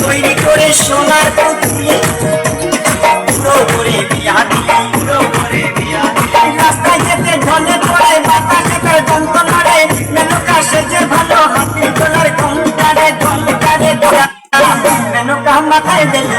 তৈরি করে সোনার পুতুলি পুরো করে বিয়া দিলি পুরো করে বিয়া দিলি রাস্তায় যেতে ধনে পড়ায় মাথা খেতার দন্ত নড়ায় সেজে ভালো হাতি তোলার ঘন্টারে ঘন্টারে দোয়া মেনুকা মাথায় দিল